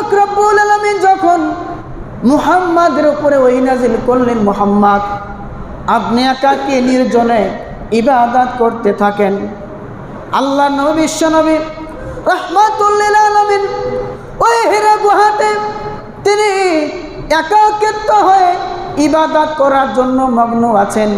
পাক রব্বুল আলামিন যখন মুহাম্মাদের উপরে ওই নাজিল করলেন, মুহাম্মদ, আপনি একাকে নির্জনে ইবাদত করতে থাকেন। আল্লাহ নবী বিশ্ব নবী রহমাতুল্লিল আলমিন ওই হেরা গুহাতে তিনি একাকিত্ব হয়ে ইবাদত করার জন্য মগ্ন আছেন।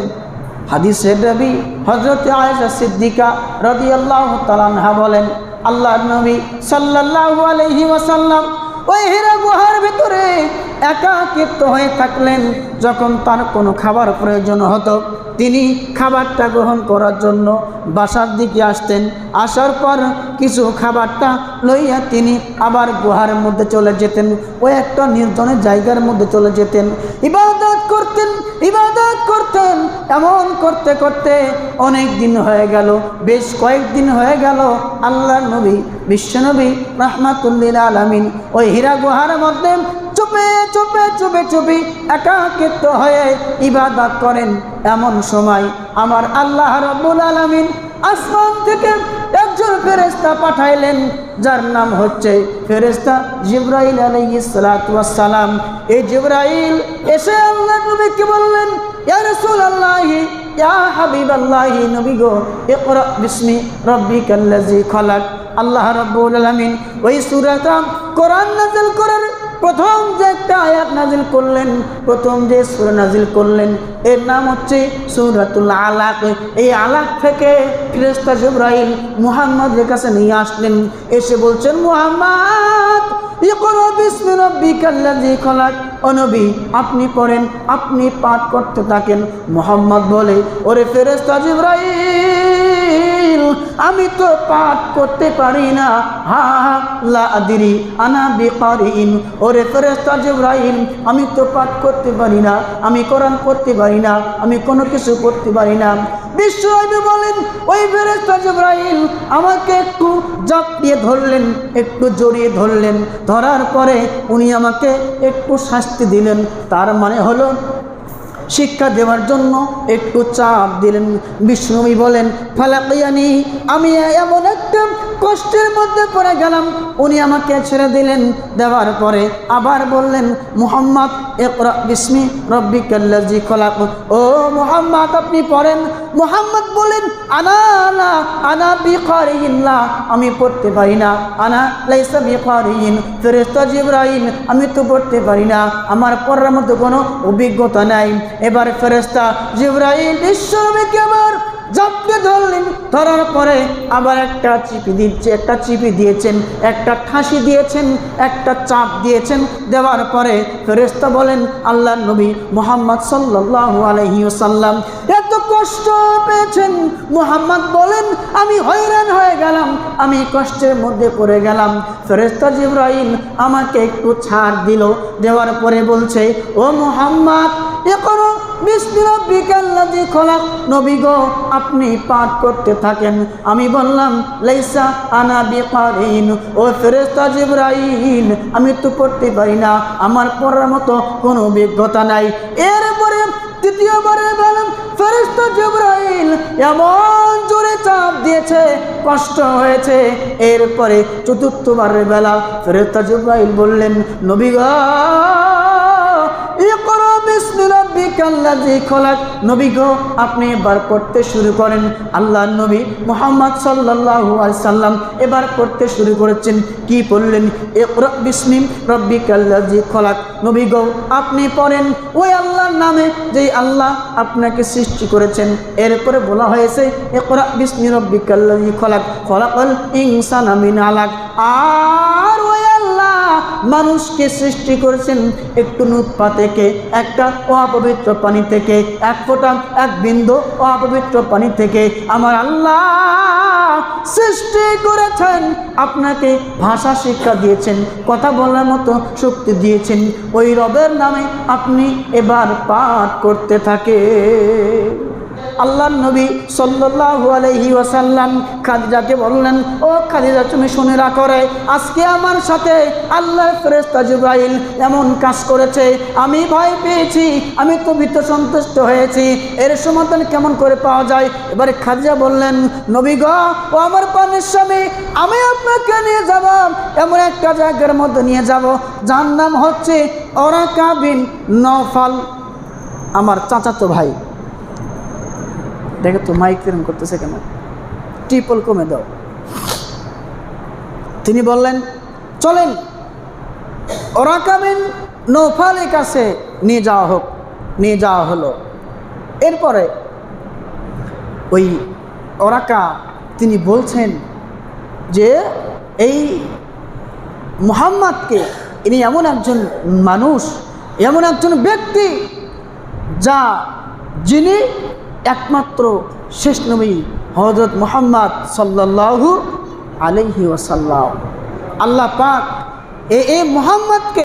হাদিসের রবি হজরত আয়েশা সিদ্দিকা রদি আল্লাহ তালানহা বলেন আল্লাহ নবী সাল্লাল্লাহু আলাইহি ওয়াসাল্লাম ওই হীরা গুহার ভিতরে একাকিত্ব হয়ে থাকলেন যখন তার কোনো খাবার প্রয়োজন হতো। তিনি খাবারটা গ্রহণ করার জন্য বাসার দিকে আসতেন। আসার পর কিছু খাবারটা লইয়া তিনি আবার গুহার মধ্যে চলে যেতেন ওই একটা নির্জনের জায়গার মধ্যে চলে যেতেন। ইবাদত করতেন ইবাদত করতেন, এমন করতে করতে অনেক দিন হয়ে গেল, বেশ কয়েকদিন হয়ে গেল আল্লাহ নবী বিশ্বনবী রহমাতুল্লিল আলমিন, ওই হীরা গুহার মধ্যে চুপে চুপে চুপে, চুপি একাকিত্ব হয়ে ইবাদত করেন। এমন সময় আমার আল্লাহ রব্বুল আলমিন আসমান থেকে একজন ফেরেস্তা পাঠাইলেন, যার নাম হচ্ছে ফেরেস্তা জিব্রাইল আলী আলাইসালাম এই জিব্রাইল এসে আল্লাহ নবীকে বললেন আল্লাহ রাব্বুল ওই কোরআন করার প্রথম যে একটা আয়াত নাজিল করলেন, প্রথম যে সুরা নাজিল করলেন, এর নাম হচ্ছে সুরাতুল আলাক। এই আলাক থেকে ফিরেস্তা জিব্রাইল মুহাম্মদের কাছে নিয়ে আসলেন। এসে বলছেন, মুহাম্মদ, ইকরা বিসমি রাব্বিকাল্লাযী খালাক। ও নবী, আপনি পড়েন, আপনি পাঠ করতে থাকেন। মোহাম্মদ বলে, ওরে ফেরেস্তা জিব্রাইল আমি তো পাঠ করতে পারি না। হা লা আদিরি আনা বিকারিন। ওরে ফেরেস্তা জিব্রাইল, আমি তো পাঠ করতে পারি না। আমি কোরআন করতে পারি না। আমি কোনো কিছু করতে পারি না। বিশ্বনবী বলেন, ওই ফেরেস্তা জিব্রাইল, আমাকে একটু জাপ দিয়ে ধরলেন, একটু জড়িয়ে ধরলেন। ধরার পরে উনি আমাকে একটু শাস্তি দিলেন। তার মানে হলো শিক্ষা দেওয়ার জন্য একটু চাপ দিলেন। বিষ্ণুবী বলেন, ফালাকিয়ানি, আমি এমন একটা কষ্টের মধ্যে পড়ে গেলাম। উনি আমাকে ছেড়ে দিলেন। দেওয়ার পরে আবার বললেন, মুহাম্মদ একরা বিস্মি রব্বি কাল্লাজি খলাক। ও মুহাম্মদ, আপনি পড়েন। মুহাম্মদ বলেন, আনা আনা আনা বিকারিল্লাহ আমি পড়তে পারি না। আনা লাইসা বিকারিন ফেরেস্তা জিব্রাইল, আমি তো পড়তে পারি না। আমার পড়ার মতো কোনো অভিজ্ঞতা নাই। এবার ফেরেস্তা জিব্রাইল বিশ্বনবীকে আবার জাপকে ধরলেন। ধরার পরে আবার একটা চিপি দিচ্ছে, একটা চিপি দিয়েছেন, একটা ঠাসি দিয়েছেন, একটা চাপ দিয়েছেন। দেওয়ার পরে ফেরেস্তা বলেন আল্লাহ নবী মোহাম্মদ সাল্লাহ আলহিউসাল্লাম কষ্ট পেয়েছেন। মোহাম্মদ বলেন, আমি হয়রান হয়ে গেলাম, আমি কষ্টের মধ্যে পড়ে গেলাম। ফেরেস্তা জিব্রাইল আমাকে একটু ছাড় দিল, দেওয়ার পরে বলছে, ও মোহাম্মদ নবী গো, আপনি পাঠ করতে থাকেন। আমি বললাম লেসা আনা বিকারিন। ও ফেরেস্তা জিব্রাইল, আমি তো পড়তে পারি না, আমার পড়ার মতো কোনো অভিজ্ঞতা নাই। এরপরে তৃতীয়বারে বললাম ফেরেস্তা জিব্রাইল এমন জোরে চাপ দিয়েছে, কষ্ট হয়েছে। এরপরে চতুর্থবারের বেলা ফেরত জুব্রাইল বললেন, নবী রাব্বিকাল্লাযী খলাক, নবী গো, আপনি এবার পড়তে শুরু করেন। আল্লাহ নবী মুহাম্মদ আলাইহি সাল্লাম এবার পড়তে শুরু করেছেন। কি পড়লেন? ইকরা বিসমি রাব্বিকাল্লাযী খলাক। নবী গো, আপনি পড়েন। ওই আল্লাহর নামে যেই আল্লাহ আপনাকে সৃষ্টি করেছেন। এরপরে বলা হয়েছে, ইকরা বিসমি রাব্বিকাল্লাযী খলাক। খলাকাল ইনসানা মিন আলাক। আল্লাহ মানুষকে সৃষ্টি করেছেন একটু নুৎপা থেকে একটা অপবিত্র পানি থেকে, এক ফোঁটা, এক বিন্দু অপবিত্র পানি থেকে। আমার আল্লাহ সৃষ্টি করেছেন, আপনাকে ভাষা শিক্ষা দিয়েছেন, কথা বলার মতো শক্তি দিয়েছেন। ওই রবের নামে আপনি এবার পাঠ করতে থাকে আল্লাহ নবী সাল্লাল্লাহু আলাইহি ওয়াসাল্লাম খাদিজাকে বললেন, ও খাদিজা, তুমি শুনে রাখো রে, আজকে আমার সাথে আল্লাহর ফেরেশতা জিব্রাইল এমন কাজ করেছে। আমি ভয় পেয়েছি, আমি তো ভীত সন্তুষ্ট হয়েছি। এর সমাধান কেমন করে পাওয়া যায়? এবারে খাদিজা বললেন, নবী গ, ও আমার পানের স্বামী, আমি আপনাকে নিয়ে যাব, এমন একটা জায়গার মধ্যে নিয়ে যাব। যার নাম হচ্ছে ওরাকা বিন নফাল আমার চাচাতো ভাই। দেখো তো মাইক কিরম করতেছে কেন ট্রিপল কমে দাও। তিনি বললেন, চলেন ওরাকাবিন নৌফালের কাছে নিয়ে যাওয়া হোক, নিয়ে যাওয়া হলো। এরপরে ওই ওরাকা তিনি বলছেন যে, এই মুহাম্মাদকে, ইনি এমন একজন মানুষ, এমন একজন ব্যক্তি, যা যিনি একমাত্র শেষ নবী হজরত মোহাম্মদ সাল্লাল্লাহু আলহি ওয়াসাল্লাম। আল্লাহ পাক এ মুহাম্মদকে